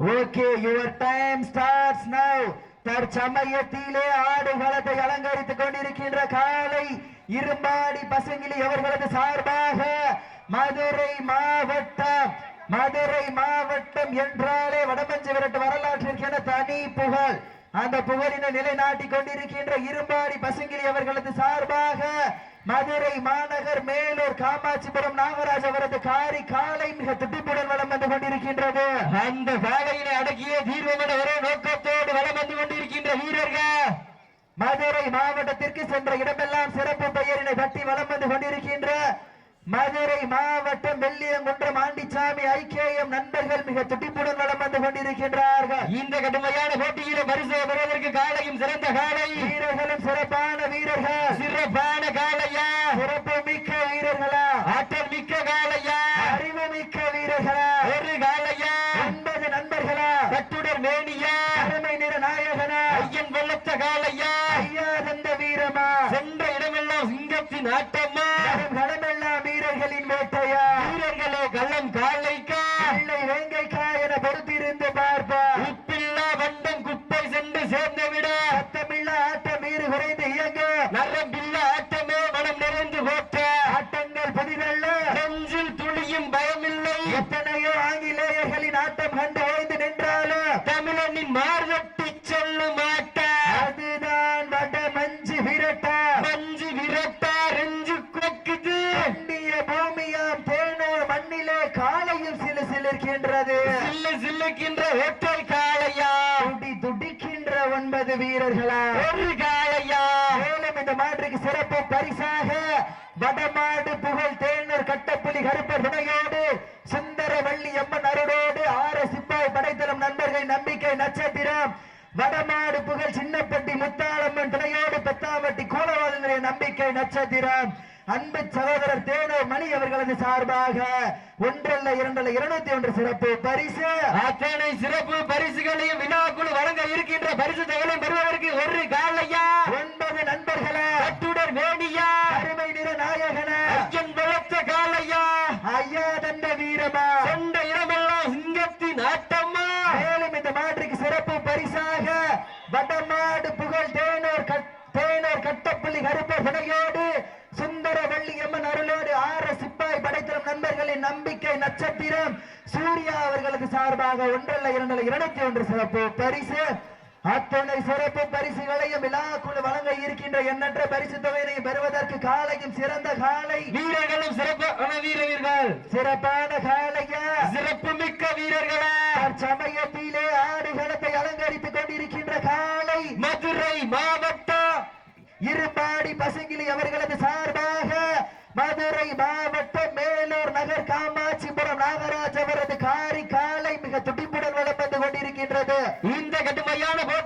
Okay your time starts now தற்சமயத்திலே ஆடுகளத்தை அலங்கரித்துக் கொண்டிருக்கின்ற காலை இரும்பாடி பசங்கிலி அவர்களது சார்பாக மதுரை மாவட்டம் மதுரை மாவட்டம் என்றாலே வடமஞ்சு விரட்டு வரலாற்றிற்கென தனி புகழ். அந்த புகழினை நிலைநாட்டிக் கொண்டிருக்கின்ற இரும்பாடி பசங்கிலி அவர்களது சார்பாக மதுரை மாநகர் மேலூர் காமாட்சிபுரம் நாகராஜ் அவரது காரி காலை மிக துடிப்புடன் வலம் வந்து கொண்டிருக்கின்றது. அந்த வேலையினை அடக்கிய தீர்வம் என ஒரே நோக்கத்தோடு வலம் வந்து கொண்டிருக்கின்ற வீரர்கள். மதுரை மாவட்டத்திற்கு சென்ற இடமெல்லாம் சிறப்பு பெயரினை தட்டி வலம் வந்து கொண்டிருக்கின்ற மதுரை மாவட்டம் வெள்ளியங்குன்றம் ஆண்டிச்சாமி ஐக்கியம் நண்பர்கள் மிக துடிப்புடன் வலம் வந்து கொண்டிருக்கின்றார்கள். இந்த கடுமையான போட்டியில பரிசு பெறுவதற்கு காலையும் சிறந்த காலை. வீரர்களும் சிறப்பான பரிசாக வடமாடு புகழ் தேனூர் கட்டப்புலி கருப்பர் துணையோடு சுந்தரவள்ளி அம்மன் அருளோடு ஆர சிப்பாய் படைத்தளம் நண்பர்கள் நம்பிக்கை நட்சத்திரம் வடமாடு புகழ் சின்னப்பட்டி முத்தாளம்மன் துணையோடு பெத்தாம்பட்டி கோலவாளனுடைய நம்பிக்கை நட்சத்திரம். அன்பு சகோதரர் தேனூர் மணி அவர்களது சார்பாக ஒன்றல்ல இரண்டல்ல இருநூத்தி ஒன்று சிறப்பு பரிசு. அத்தனை சிறப்பு பரிசுகளையும் விழாக்குழு வழங்க இருக்கின்ற பரிசு தொகையை பெறுவதற்கு ஒரு காளையா ஒன்பது நண்பர்களா. கட்டுடர் வேணியா அருமை நிற நாயகன ஐயன் வளர்த்த காளையா ஐயா தந்த வீரமா சென்ற இடமெல்லாம் சிங்கத்தின் ஆட்டம்மா மேலும் இந்த மாற்றுக்கு சிறப்பு பரிசாக வடமாடு புகழ் தேனூர் கட்- தேனூர் கட்டப்பள்ளி கருப்பர் துணையோடு சுந்தர வள்ளியம்மன் அருளோடு ஆற சிப்பாய் படைத்தளம் நண்பர்களின் நம்பிக்கை நட்சத்திரம் சூர்யா அவர்களுக்கு சார்பாக ஒன்றல்ல இரண்டல்ல இருநூத்தி ஒன்று சிறப்பு பரிசு. அத்தனை சிறப்பு பரிசுகளையும் விழாக்குழு வழங்க இருக்கின்ற எண்ணற்ற பரிசு தொகையினையும் பெறுவதற்கு காலையும் சிறந்த காலை. வீரர்களும் சிறப்பான வீரர்கள் சிறப்பான காலையா? சிறப்பு மிக்க வீரர்களா? சமயத்திலே ஆடுகளத்தை அலங்கரித்துக் கொண்டிருக்கின்ற காலை. மதுரை மாவட்டம். இருபாடி பசங்கிலி அவர்களது சார்பாக மதுரை மாவட்டம் மேலூர் நகர் காமாட்சிபுரம்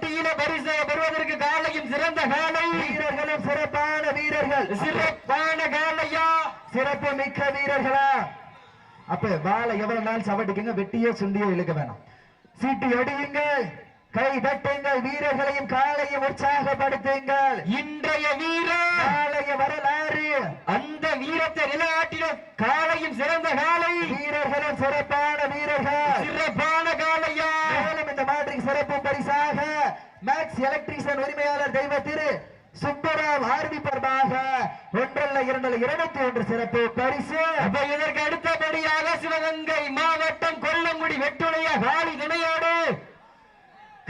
போட்டியில பரிசு பெறுவதற்கு காலையும் சிறந்த காலை. வீரர்களும் சிறப்பான வீரர்கள். சிறப்பான காலையா? சிறப்பு மிக்க வீரர்களா? அப்ப வாழை எவ்வளவு நாள் சவட்டிக்குங்க? வெட்டியோ சுண்டியோ இழுக்க வேணாம். சீட்டு அடியுங்கள் கை தட்டுங்கள். வீரர்களையும் காலையும் உற்சாகப்படுத்துங்கள். இன்றைய வீரர் காலைய வரலாறு. அந்த வீரத்தை நிலைநாட்டின காலையும் சிறந்த காலை. வீரர்களும் சிறப்பான வீரர்கள் சிறப்பான காலையா மேலும் இந்த மாற்றுக்கு சிறப்பு பரிசாக மேக்ஸ் எலக்ட்ரிஷியன் உரிமையாளர் தெய்வ திரு சுப்பராவ் ஆர்வி பர்பாக ஒன்றல்ல இரண்டல்ல இருநூத்தி ஒன்று சிறப்பு பரிசு. இதற்கு அடுத்தபடியாக சிவகங்கை மாவட்டம் கொல்லங்குடி வெட்டுடைய காளி துணையோடு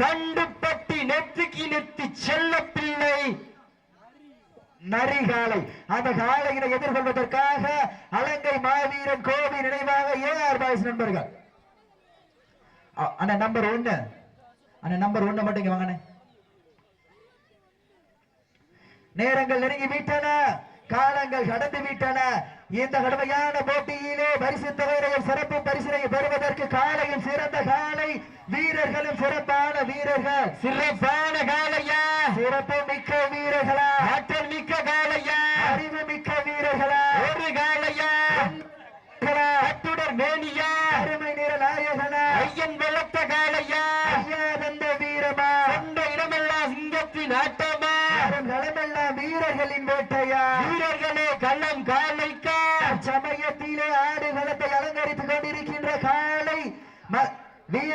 கண்டுப்பட்டி நெத்திக்கு நெத்தி செல்ல பிள்ளை நரிகாலை. அந்த காலையினை எதிர்கொள்வதற்காக அலங்கை மாவீரன் கோவி நினைவாக ஏஆர் பாய்ஸ் நண்பர்கள். அண்ணா நம்பர் ஒண்ணு. அண்ணா நம்பர் ஒண்ணு மட்டும் இங்க வாங்கண்ணே. நேரங்கள் நெருங்கி விட்டன. காலங்கள் கடந்து விட்டன. இந்த கடுமையான போட்டியிலே பரிசு தொகையினையும் சிறப்பு பரிசினையும் பெறுவதற்கு காலையும் சிறந்த காலை வீரர்களும் சிறப்பான வீரர்கள். சிறப்பான காலையா? சிறப்பு மிக்க வீரர்களா? ஆற்றல் மிக்க காலையா? அறிவு மிக்க வீரர்களா ஒரு காலையா வீரர்களா? கட்டுடர் மேனியா அருமை நிற நாயகனா ஐயன் வளர்த்த காலையா ஐயா தந்த வீரமா சென்ற இடமெல்லாம் சிங்கத்தின் ஆட்டமா வரும் களமெல்லாம் வீரர்களின் வேட்டையா வீரர்களே கள்ளம் காலைக்கா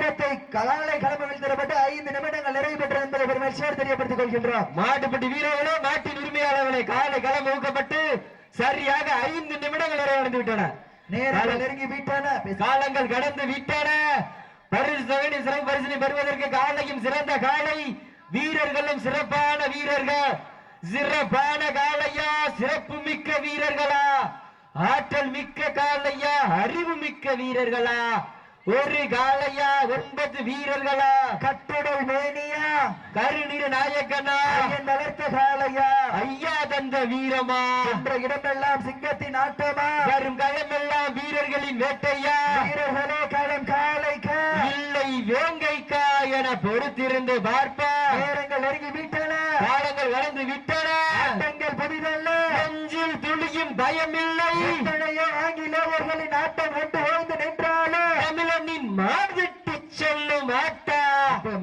வீரத்தை கலாலை களமில் தரப்பட்டு ஐந்து நிமிடங்கள் நிறைவு பெற்றது என்பதை பெருமகிழ்ச்சியோடு தெரியப்படுத்திக் கொள்கின்றோம் மாட்டுப்பட்டி வீரர்களே மாட்டின் உரிமையாளர்களே காலை களம் ஊக்கப்பட்டு சரியாக ஐந்து நிமிடங்கள் நிறைவடைந்து விட்டன. நேரங்கள் நெருங்கி விட்டன. காலங்கள் கடந்து விட்டன. பரிசு தொகையை சிறப்பு பரிசினை பெறுவதற்கு காலையும் சிறந்த காலை. வீரர்களும் சிறப்பான வீரர்கள். சிறப்பான காலையா? சிறப்பு மிக்க வீரர்களா? ஆற்றல் மிக்க காலையா? அறிவு மிக்க வீரர்களா? ஒரு காலையா ஒன்பது வீரர்களா? கட்டுடல் மேனியா? கருநீர் நாயக்கனா? வளர்த்த காலையா ஐயா தந்த வீரமா? என்ற இடமெல்லாம் சிங்கத்தின் ஆட்டமா? வரும் களமெல்லாம் வீரர்களின் வேட்டையா? வீரர்களே களம் காலைக்கா இல்லை வேங்கைக்கா என பொறுத்திருந்து பார்ப்பா. நேரங்கள் நெருங்கி விட்டன. காலங்கள் கடந்து விட்டன. ஆட்டங்கள் புதிதல்ல. நெஞ்சில் துளியும் பயமில்லை. ஆங்கிலேயர்களின் ஆட்டம் கொண்டு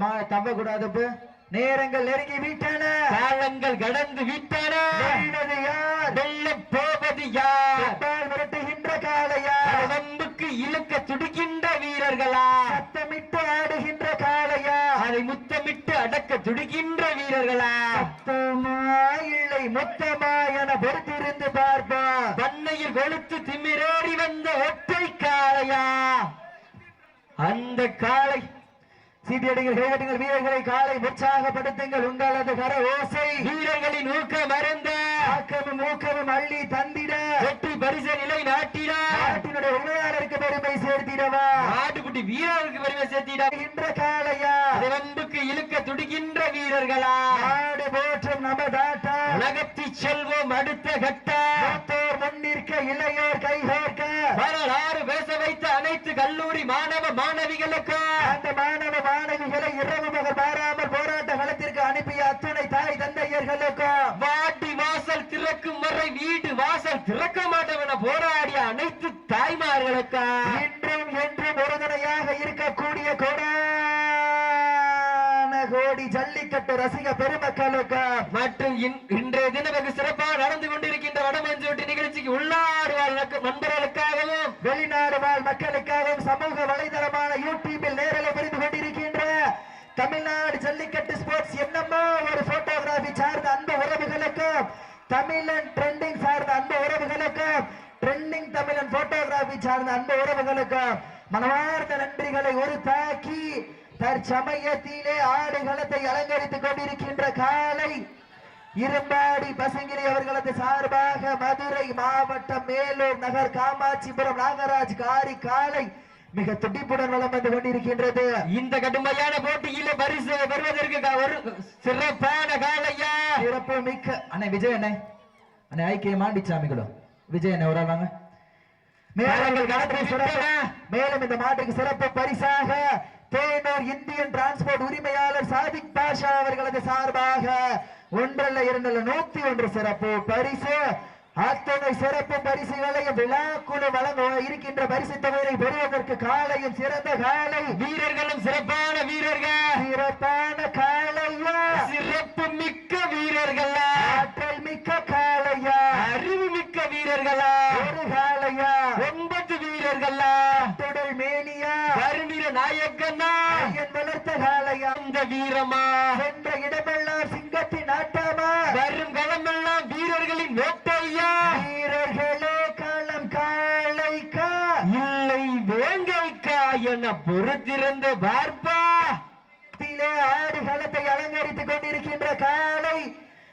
அப்ப மா- தவ கூடாது அப்ப. நேரங்கள் நெருங்கி விட்டன. காலங்கள் கடந்து விட்டன. யார்? வெல்ல போவது யார்? விரட்டுகின்ற காளையா நம்புக்கு இழுக்க துடிக்கின்ற வீரர்களா? சத்தமிட்டு ஆடுகின்ற காளையா அதை முத்தமிட்டு அடக்க துடிக்கின்ற வீரர்களா? சத்தமா இல்லை மொத்தமா என பொறுத்திருந்து பார்ப்பா. பண்ணையில் கொளுத்து திமிரேறி வந்த ஒற்றை காளையா? அந்த காளை சீட்டியடிகள் கைகட்டுங்கள் வீரர்களை காலை உற்சாகப்படுத்துங்கள். உங்களது கர ஓசை வீரர்களின் ஊக்கம் மறந்த ஆக்கமும் ஊக்கமும் அள்ளி தந்திட. வெற்றி பரிச நிலை நாட்டினார் நாட்டினுடைய உண்மையாளருக்கு பெருமை சேர்த்திடவா. நாட்டுக்குட்டி வீரருக்கு பெருமை சேர்த்தினார் ஆடுகின்ற காளையா. நம்புக்கு இழுக்க துடிக்கின்ற வீரர்களா. நாடு போற்றும் நமதாட்டா உலகத்தி செல்வோம் அடுத்த கட்ட முன்னிற்க இளையோர் கைகோர்க்க வரலாறு பேச வைத்த அனைத்து கல்லூரி மாணவ மாணவிகளுக்கு அந்த மாணவ மாணவிகளை இரவு மகள் மாறாமல் போராட்ட களத்திற்கு அனுப்பிய அத்துணை தாய் தந்தையர்களுக்கும் வாட்டி வாசல் திறக்கும் வரை வீடு வாசல் திறக்க மாட்டோம் என போராடிய அனைத்து தாய்மார்களுக்கு. இன்றும் என்றும் உறுதுணையாக இருக்கக்கூடிய கோடான கோடி ஜல்லிக்கட்டு ரசிக பெருமக்களுக்கு தற்சமயத்திலே ஆடுகளத்தை அலங்கரித்துக் கொண்டிருக்கின்ற காலை இரும்பாடி பசங்கிரி அவர்களது சார்பாக மதுரை மாவட்டம் மேலூர் நகர் காமாட்சிபுரம் நாகராஜ் காரி காலை மிக துடிப்புடன் வலம் வந்து கொண்டிருக்கின்றது. இந்த கடுமையான போட்டியில பரிசு பெறுவதற்கு ஒரு சிறப்பான காலையா? சிறப்பு மிக்க அண்ணே விஜய் அண்ணே. அண்ணே ஐக்கிய மாண்டிச்சாமிகளும் விஜய் அண்ணே ஒரு ஆள் வாங்க. சிறப்பு- விட்டன. மேலும் இந்த மாட்டுக்கு சிறப்பு பரிசாக தேனூர் இந்தியன் டிரான்ஸ்போர்ட் உரிமையாளர் சாதிக் பாஷா அவர்களது சார்பாக ஒன்றல்ல இரண்டல்ல நூத்தி ஒன்று சிறப்பு பரிசு. அத்தனை சிறப்பு பரிசுகளையும் விழாக்குழு வழங்க இருக்கின்ற பரிசு தொகையை பெறுவதற்கு காலையும் சிறந்த காலை. வீரர்களும் சிறப்பாக வீரர்கள் சிறப்பான காலையா சிறப்பு மிக்க வீரர்களா ஆற்றல் மிக்க காலையா அறிவு மிக்க வீரர்களா ஒரு காலையா ஒன்பது வீரர்களா தொடர் மேனியா வருமிர நாயக்கனா ஐயன் வளர்த்த காலையா அந்த வீரமா சென்ற இடமெல்லாம் சிங்கத்தின் ஆட்டமா வரும் களமெல்லாம் வீரர்களின் வேட்டையா வீரர்களே களம் காளைக்கா இல்லை வேங்கைக்கா என பொறுத்திருந்து பார்ப்பா. களத்திலே ஆடுகளத்தை அலங்கரித்துக் கொண்டிருக்கின்ற காலை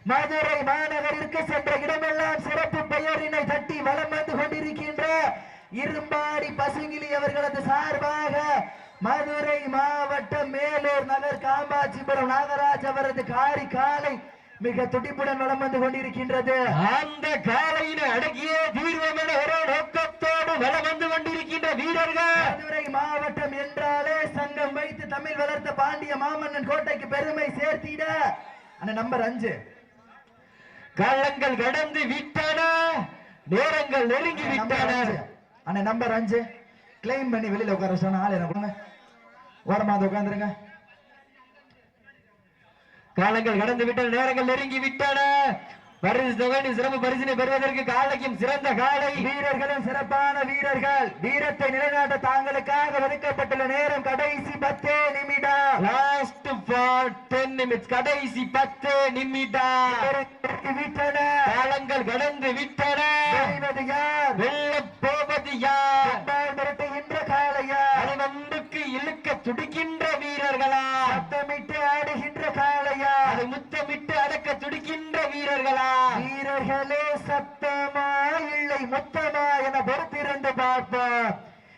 மதுரை மாநகரிற்கு சென்ற இடமெல்லாம் சிறப்பு பெயரினை தட்டி வலம் வந்து கொண்டிருக்கின்ற இரும்பாடி பசுங்கிலி அவர்களது சார்பாக மதுரை மாவட்டம் மேலூர் நகர் காமாட்சிபுரம் நாகராஜ் அவரது காரி காலை மிக துடிப்புடன் வலம் வந்து கொண்டிருக்கின்றது. அந்த காலையினை அடக்கிய தீர்வம் என ஒரு நோக்கத்தோடு வலம் வந்து கொண்டிருக்கின்ற வீரர்கள். மதுரை மாவட்டம் என்றாலே சங்கம் வைத்து தமிழ் வளர்த்த பாண்டிய மாமன்னன் கோட்டைக்கு பெருமை சேர்த்திட. அந்த நம்பர் அஞ்சு. காலங்கள் கடந்து விட்டன நேரங்கள் நெருங்கி விட்டன. அண்ணே நம்பர் அஞ்சு. கிளைம் பண்ணி வெளியில உட்கார சொன்ன ஆள் எனக்கு கொடுங்க. ஓரமா வந்து உட்காந்துருங்க காலங்கள் கடந்து விட்டன நேரங்கள் நெருங்கி விட்டன. பரிசு தொகை சிறப்பு பரிசினை பெறுவதற்கு காலைக்கும் சிறந்த காலை. வீரர்களும் சிறப்பான வீரர்கள். வீரத்தை நிலைநாட்ட தாங்களுக்காக ஒதுக்கப்பட்டுள்ள நேரம் கடைசி பத்தே நிமிடம் லாஸ்ட் ஃபார் டென் நிமிட்ஸ் கடைசி பத்து நிமிடம் விட்டன. காலங்கள் கடந்து விட்டன. யார்? வெல்ல போவது யார் கண்டால் மிரட்டுகின்ற காளையா அடிவம்புக்கு இழுக்க துடிக்கின்ற வீரர்களா? சத்தமிட்டு ஆடுகின்ற காளையா? அதை முத்தமிட்டு அடக்க துடிக்கின்ற வீரர்களா? வீரர்களே சத்தமா இல்லை மொத்தமா என பொறுத்திருந்து பார்ப்போம்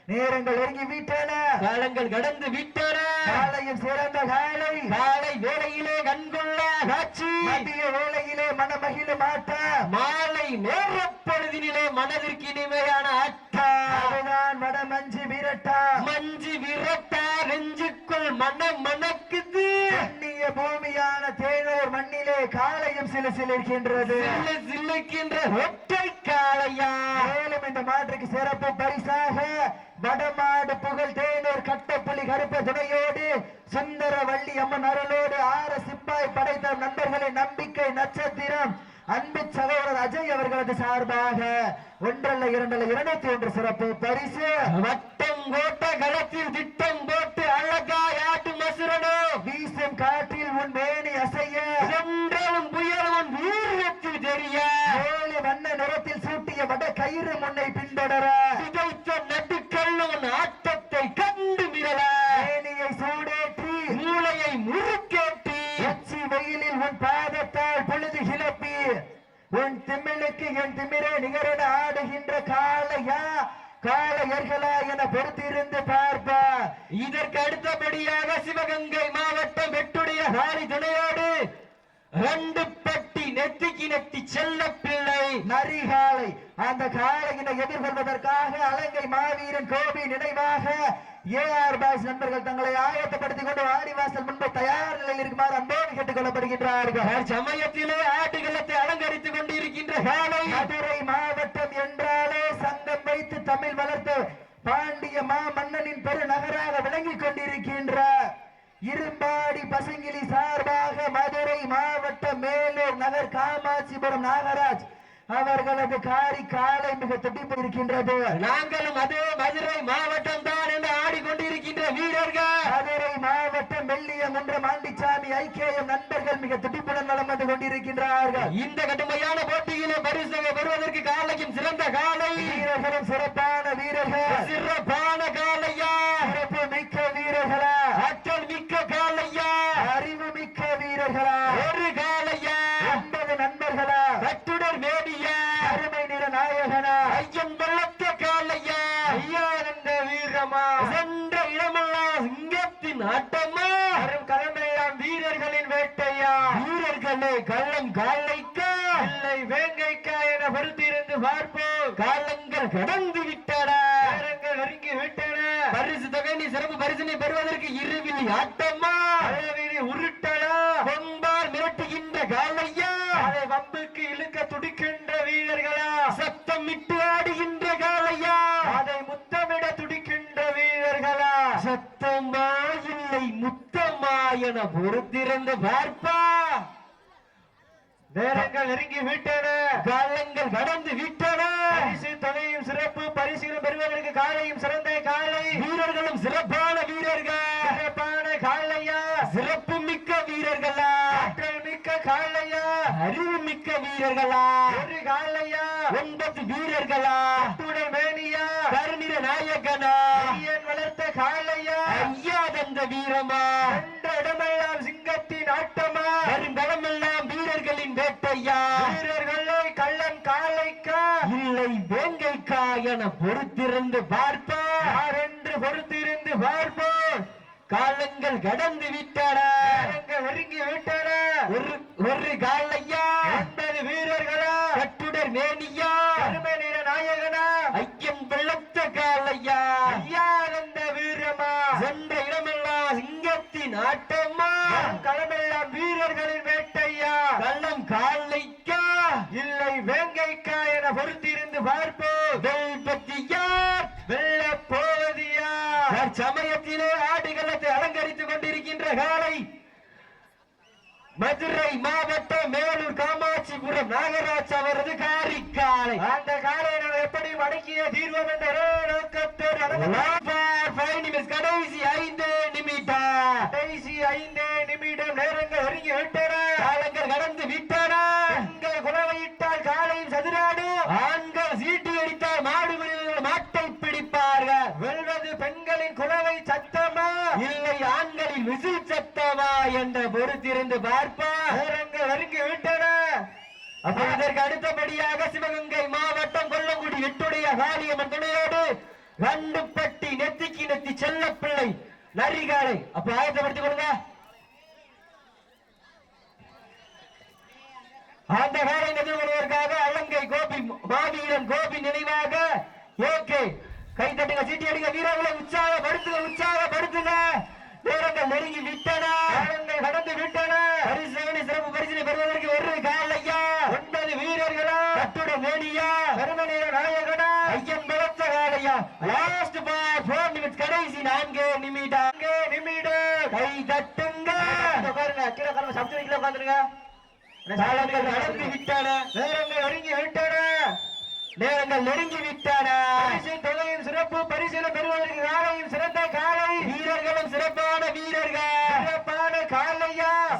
நேரங்கள் நெருங்கி விட்டன காலங்கள் கடந்து விட்டன. காலையில் சிறந்த காலை. காலை வேளையிலே கண்கொள்ள காட்சி. மதிய வேளையிலே மனமகிழும் ஆட்டம் மாலை நேரப் பொழுதினிலே மனதிற்கு மனம் மணக்குது புண்ணிய பூமியான தேனூர் மண்ணிலே காலையும் சில சிலிருக்கின்றது சில்லு சில்லுக்கின்ற ஒற்றை காளையா? மேலும் இந்த மாற்றுக்கு சிறப்பு பரிசாக வடமாடு புகழ் தேனூர் கட்டப்புலி கருப்ப துணையோடு சுந்தர வள்ளி அம்மன் அருளோடு ஆற சிப்பாய் படைத்த நண்பர்களின் நம்பிக்கை நட்சத்திரம். அன்பு சகோதரர் அஜய் அவர்களது சார்பாக ஒன்றல்ல இரண்டல்ல இருநூத்தி ஒன்று சிறப்பு பரிசு. வட்டம் கோட்ட களத்தில் திட்டம் போட்டு அழகா ஆட்டு மசுரனோ. வீசும் காற்றில் உன் மேனி அசைய. சென்றவன் புயலவன் வீரத்தில் தெரிய. ஏழு வண்ண நிறத்தில் சூட்டிய வட கயிறு முன்னை பின்தொடர. இதற்கு அடுத்தபடியாக சிவகங்கை மாவட்டம் வெட்டுடைய ஹாரி துணையோடு ரெண்டு பட்டி நெத்திக்கு நெத்தி செல்ல பிள்ளை நரிகாலை அந்த காளையினை எதிர்கொள்வதற்காக அலங்கை மாவீரன் கோபி நினைவாக ஏஆர் பாய்ஸ் நண்பர்கள் தங்களை ஆயத்தப்படுத்திக் கொண்டு வாடிவாசல் முன்பு தயார் நிலையில் இருக்குமாறு அன்போடு கேட்டுக் கொள்ளப்படுகின்றார்கள் சமயத்திலே ஆட்டுகளத்தை அலங்கரித்துக் கொண்டிருக்கின்ற காலை மதுரை மாவட்டம் என்றாலே சங்கம் வைத்து தமிழ் வளர்த்த பாண்டிய மா மன்னனின் பெருநகராக விளங்கிக் கொண்டிருக்கின்ற இரும்பாடி பசங்கிலி சார்பாக மதுரை மாவட்ட மேலூர் நகர் காமாட்சிபுரம் நாகராஜ் அவர்களது காரி காலை மிக துடிப்பு இருக்கின்றது. நாங்களும் அதே மதுரை மாவட்டம் தான் என்று ஆடிக்கொண்டு வீரர்கள். மதுரை மாவட்டம் வெள்ளியம் என்ற மாண்டிச்சாமி ஐக்கியம் நண்பர்கள் மிக துடிப்புடன் வளம் வந்து கொண்டிருக்கின்றார்கள். இந்த கடுமையான போட்டியிலே பரிசு பெறுவதற்கு காலையும் சிறந்த காலை. வீரர்களும் சிறப்பான வீரர்கள். சிறப்பான காலையா சிறப்பு மிக்க வீரர்களா ஆற்றல் மிக்க காலையா அறிவு மிக்க வீரர்களா ஒரு காலையா ஒன்பது நண்பர்களா கட்டுடர் மேடியா அருமை நிற நாயகனா ஐயன் வெள்ளத்த காலையா ஐயானந்த வீரமா சென்ற இடமெல்லாம் சிங்கத்தின் ஆட்டமா வரும் களமெல்லாம் வீரர்களின் வேட்டையா வீரர்களே கள்ளம் காலைக்கா இல்லை வேங்கைக்கா என பொறுத்திருந்து பார்ப்போம் காலங்கள் கடந்து விட்டடா நேரங்கள் நெருங்கி விட்டன பரிசு தொகை நீ சிறப்பு பரிசினை பெறுவதற்கு இருவிழி ஆட்டமா? அளவிலி உருட்டலா? கொம்பால் மிரட்டுகின்ற காலையா? அதை வம்புக்கு இழுக்க துடிக்கின்ற வீரர்களா? சத்தமிட்டு ஆடுகின்ற காலையா? அதை முத்தமிட துடிக்கின்ற வீரர்களா? சத்தமா இல்லை முத்தமா என பொறுத்திருந்து பார்ப்பா. நேரங்கள் நெருங்கி விட்டன. காலங்கள் கடந்து விட்டன. பரிசு தொகையும் சிறப்பு. பரிசுகளும் பெறுவதற்கு காலையும் சிறந்த காலை. வீரர்களும் சிறப்பான வீரர்கள் சிறப்பான காலையா சிறப்பு மிக்க வீரர்களா ஆற்றல் மிக்க காலையா அறிவு மிக்க வீரர்களா? ஒரு காலையா ஒன்பது வீரர்களா? துணை மேனியா? கருநிற நாயகனா? ஐயன் வளர்த்த காலையா ஐயா தந்த வீரமா? கண்ட இடமெல்லாம் சிங்கத்தின் ஆட்டமா? வருங்களமெல்லாம் வீரர்களின் வேட்டையா? வீரர்களை கள்ளன் காலைக்கா இல்லை வேங்கைக்கா என பொறுத்திருந்து பார்ப்பா யாரென்று பொறுத்திருந்து பார்ப்போம்? காலங்கள் கடந்து விட்டன. நெருங்கி விட்டன. ஒரு ஒரு கட்டுடர் மேனியா. அருமை நிற நாயகனா. ஐயம் வெள்ளத்த காலையா. ஐயானந்த வீரமா. சென்ற இடமெல்லாம் சிங்கத்தின் ஆட்டமா. களமெல்லாம் வீரர்களின் வேட்டையா. கள்ளம் காலைக்கா. இல்லை வேங்கைக்கா என பொறுத்திருந்து பார்ப்போம். வெல்பத்தியார் வெல்ல போவதியா. சமயத்திலே ஆடுகளத்தை அலங்கரித்துக் கொண்டிருக்கின்ற காலை. மதுரை மாவட்டம் மேலூர் காமாட்சிபுரம் நாகராஜ் அவரது காரிக்காலை. அந்த காலை நாங்கள் எப்படி மடக்கிய தீர்வோம் என்ற நோக்கத்தோடு கடைசி ஐந்து நிமிடம். கடைசி ஐந்து நிமிடம். நேரங்கள் ஒருங்கி விட்டன. காலங்கள் கடந்து விட்டன. பெண்கள் குலவையிட்டால் காலையும் சதுராடு. ஆண்கள் சீட்டு அடித்தால் மாடுகளில் மாட்டை பிடிப்பார்கள். வெல்வது பெண்களின் குலவை சத்தமா? இல்லை ஆண்களின் விசில் சத்தமா? என்ற பொறுத்திருந்து பார்ப்பா நேரங்கள் ஒருங்கி விட்டன. இதற்கு அடுத்தபடியாக சிவகங்கை மாவட்டம் கொல்லங்குடி எட்டுடைய காளியம்மன் துணையோடு வண்டுப்பட்டி நெத்திக்கு நெத்தி செல்ல பிள்ளை நரிகாலை. அப்ப ஆயத்தப்படுத்திக் கொடுங்க அந்த காலை எதிர்கொள்வதற்காக அலங்கை கோபி மாவீரன் கோபி நினைவாக ஏகே கை தட்டுங்க சீட்டி அடிங்க வீரர்களை உற்சாகப்படுத்துங்க உற்சாகப்படுத்துங்க. நேரங்கள் நெருங்கி விட்டன. கடந்து விட்டன. பரிசு சிறப்பு பரிசினை பெறுவதற்கு ஒரு காலையா ஒன்பது வீரர்களா? கட்டுட மேனியா. பெருமநீர நாயகனா? ஐயன் பலத்த காலையா லாஸ்ட் பார் போர் நிமிஷம் கடைசி நான்கு நிமிடம். நான்கு நிமிடம். கை தட்டுங்க. உட்காருங்க கீழே உட்காருங்க சப்ஜெக்ட் கீழே உட்காந்துருங்க. காலங்கள் நடந்து விட்டன. நேரங்கள் ஒருங்கி விட்டன. நேரங்கள் நெருங்கி விட்டன. பரிசு தொகையும் சிறப்பு பரிசில பெறுவதற்கு காலையும் சிறந்த காலை. வீரர்களும் சிறப்பான வீரர்கள்.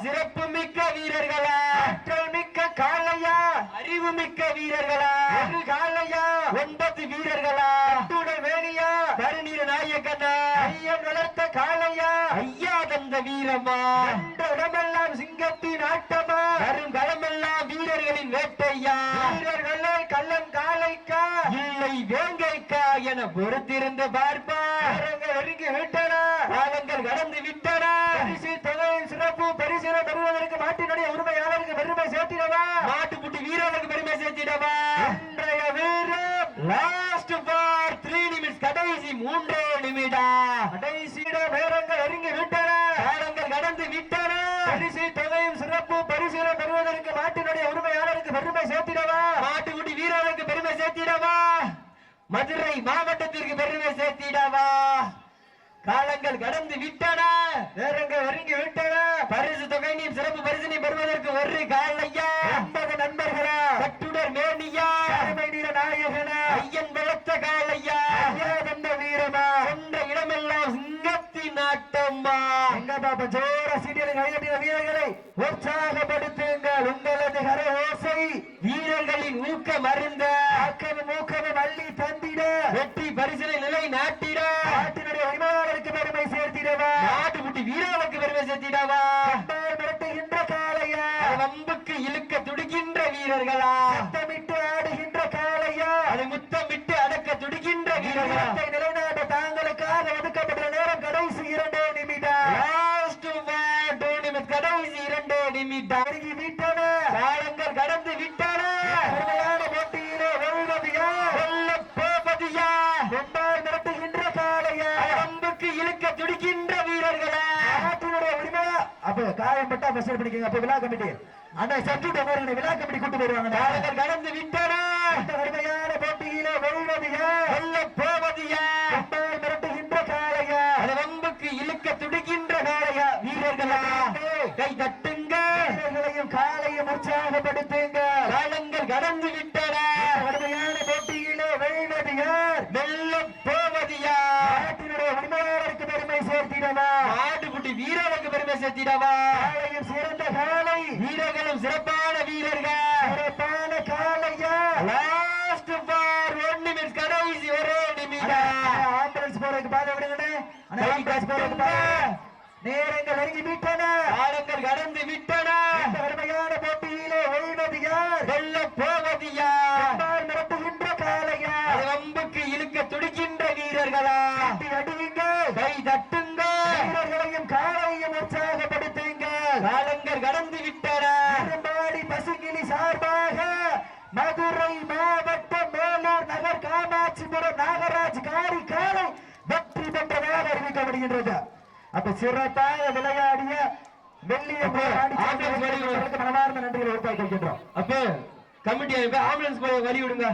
சிறப்பு மிக்க வீரர்களா. ஆற்றல் மிக்க காலையா அறிவு மிக்க வீரர்களா ஒரு காலையா ஒன்பது வீரர்களா கட்டுடை வேணியா நாயக்கண்ணா ஐயன் வளர்த்த காலையா ஐயா தந்த வீரமா? என்ற இடமெல்லாம் சிங்கத்தின் ஆட்டமா? கருங்கலமெல்லாம் வீரர்களின் வேட்டையா? வீரர்களே இல்லை வேங்கைக்கா என பொறுத்திருந்து பார்ப்பா. ஒருங்கி விட்டன? காலங்கள் கடந்து விட்டன. பரிசு தொகையின் சிறப்பு பரிசில பெறுவதற்கு மாட்டினுடைய உரிமையாளருக்கு பெருமை சேர்த்திடவா? மாட்டுப்புட்டி வீரர்களுக்கு பெருமை சேர்த்திடவா? இன்றைய வீரம் லாஸ்ட் பார் த்ரீ நிமிஷம் கடைசி மூன்றே நிமிடம். கடைசியிட நேரங்கள் ஒருங்கி விட்டன. காலங்கள் கடந்து விட்டன. பரிசு தொகையும் சிறப்பு பரிசில பெறுவதற்கு மாட்டினுடைய உரிமையாளருக்கு பெருமை சேர்த்திடவா? மாட்டுக்குட்டி வீரர்களுக்கு பெருமை சேர்த்திடவா? மதுரை மாவட்டத்திற்கு பெருமை சேர்த்திடவா? காலங்கள் கடந்து விட்டன. நேரங்கள் ஒருங்கி விட்டன. பரிசு தொகை நீ சிறப்பு பரிசினை பெறுவதற்கு ஒரு காலையா நண்பர்களா. கட்டுடர் நாயகனா ஐயன் வளர்த்த காலையா ஐயா தந்த வீரமா? சென்ற இடமெல்லாம் சிங்கத்தின் ஆட்டம்மா? எங்க பாப்பா ஜோர சீடியில் கைகட்டின வீரர்களை உற்சாகப்படுத்துங்கள். உங்களது கர ஓசை வீரர்களின் ஊக்க மருந்த ஆக்கமும் ஊக்கமும் அள்ளி தந்திட. வெற்றி பரிசினை நிலை நாட்டிட. நாட்டினுடைய பெருமை சேர்த்திடவா? நாட்டுக்குட்டி வீரர்களுக்கு பெருமை சேர்த்திடவா? மிரட்டுகின்ற காளையா? வம்புக்கு இழுக்க துடிக்கின்ற வீரர்களா? நிலைநாட்ட தாங்களுக்காக ஒதுக்கப்பட்ட நேரம் கடைசி இரண்டே நிமிடம். லாஸ்ட் டூ நிமிஷம் கடைசி இரண்டு நிமிடம். அருகி விட்டன. காலங்கள் கடந்து விட்டன. உண்மையான போட்டியிலே வெல்வது யார் வெல்ல போவதியா? காளையா? வம்புக்கு இழுக்க துடிக்கின்ற வீரர்களா? நாட்டினுடைய உரிமையா அப்ப காயம் பட்டா பஸ் பண்ணிக்கங்க அப்ப விழா கமிட்டி. அந்த சப்ஜெக்ட் போறீங்க விழா கமிட்டி கூட்டு போயிருவாங்க காலங்கள் கடந்து விட்டன இந்த கடுமையான போட்டியிலே வெல்வது யார் வெல்ல போவதியா கொண்டால் மிரட்டுகின்ற காளையா அது வம்புக்கு இழுக்க துடிக்கின்ற காளையா வீரர்களா கை தட்டுங்க வீரர்களையும் காலையும் உற்சாகப்படுத்துங்க காலங்கள் கடந்து விட்டன இந்த கடுமையான போட்டியிலே வெல்வது யார் வெல்ல போவதியா நாட்டினுடைய உரிமையாளருக்கு பெருமை சேர்த்திடவா ஆட்டுக்குட்டி சேர்த்திடவா காலையும் சிறந்த காலை. வீரர்களும் சிறப்பான வீரர்கள். சிறப்பான காலையா? லாஸ்ட் பார் ஒன் நிமிஷம் கடைசி ஒரே நிமிடம் ஆம்புலன்ஸ் போறதுக்கு பாதை விடுங்கண்ணே. ஆம்புலன்ஸ் போறதுக்கு பாதை நேரங்கள் நெருங்கி விட்டன காலங்கள் கடந்து விட்டன இந்த கடுமையான போட்டியிலே வெல்வது யார் வெல்ல போவதியா கண்டால் மிரட்டுகின்ற காளையா அது வம்புக்கு இழுக்க துடிக்கின்ற வீரர்களா தட்டி அடியுங்க கை தட்டுங்க வீரர்களையும் காளையும் உற்சாகப்படுத்துங்க காலங்கள் கடந்து விட்டன இரும்பாடி பசுங்கிளி சார்பாக மதுரை மாவட்டம் மேலூர் நகர் காமாட்சிபுரம் நாகராஜ் காரி காலை வெற்றி பெற்றதாக அறிவிக்கப்படுகின்றது அப்ப சிறப்பாக விளையாடிய வெள்ளிய. மனமார்ந்த நன்றிகளை உருவாக்கி கொள்கின்றோம் அப்ப கமிட்டி அமைப்பு ஆம்புலன்ஸ் போய் வழி விடுங்க.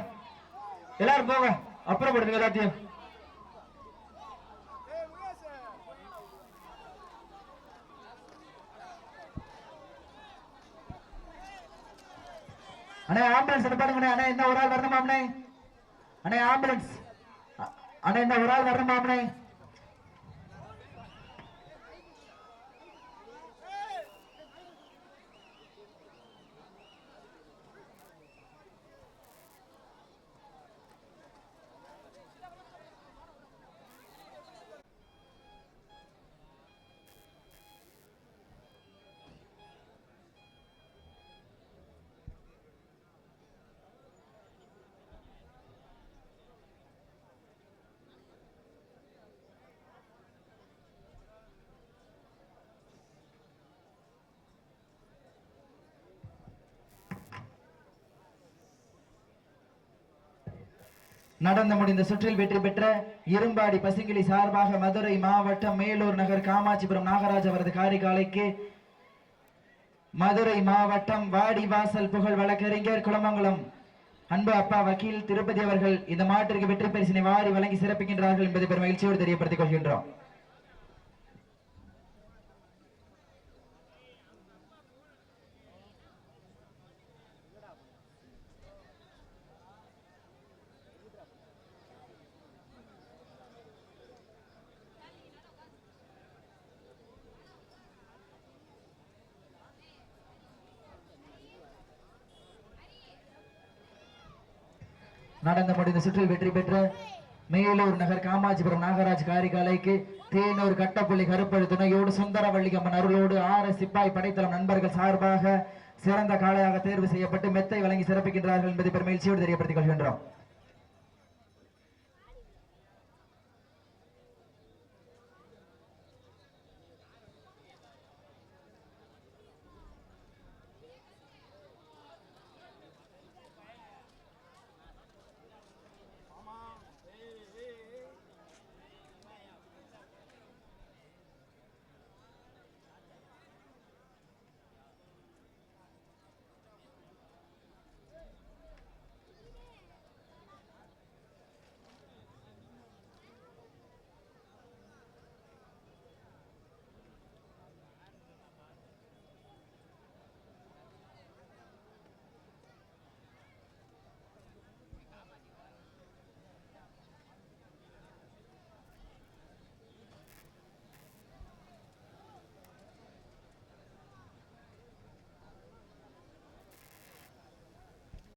எல்லாரும் போங்க. அப்புறப்படுத்துங்க எல்லாத்தையும். அண்ணே ஆம்புலன்ஸ் பாருங்க அண்ணே என்ன ஒரு ஆள் வரணுமா அண்ணே? அண்ணே ஆம்புலன்ஸ் அண்ணே என்ன ஒரு ஆள் வரணுமா அண்ணே? நடந்து முடிந்த சுற்றில் வெற்றி பெற்ற இரும்பாடி பசுங்கிளி சார்பாக மதுரை மாவட்டம் மேலூர் நகர் காமாட்சிபுரம் நாகராஜ் அவரது காரிகாலைக்கு மதுரை மாவட்டம் வாடிவாசல் புகழ் வழக்கறிஞர் குளமங்கலம். அன்பு அப்பா வக்கீல் திருப்பதி அவர்கள் இந்த மாட்டிற்கு வெற்றி பரிசினை வாரி வழங்கி சிறப்பிக்கின்றார்கள் என்பதை பெரும் மகிழ்ச்சியோடு தெரியப்படுத்திக் கொள்கின்றோம். நடந்து முடிந்த சுற்றில் வெற்றி பெற்ற மேலூர் நகர் காமாஜிபுரம் நாகராஜ் காரிகாலைக்கு தேனூர் கட்டப்பள்ளி கருப்பழு துணையோடு சுந்தரவள்ளியம்மன் அருளோடு ஆர் எஸ் சிப்பாய் படைத்தளம் நண்பர்கள் சார்பாக சிறந்த காளையாக தேர்வு செய்யப்பட்டு மெத்தை வழங்கி சிறப்பிக்கின்றார்கள் என்பதை பெருமகிழ்ச்சியோடு தெரியப்படுத்திக் கொள்கின்றோம்.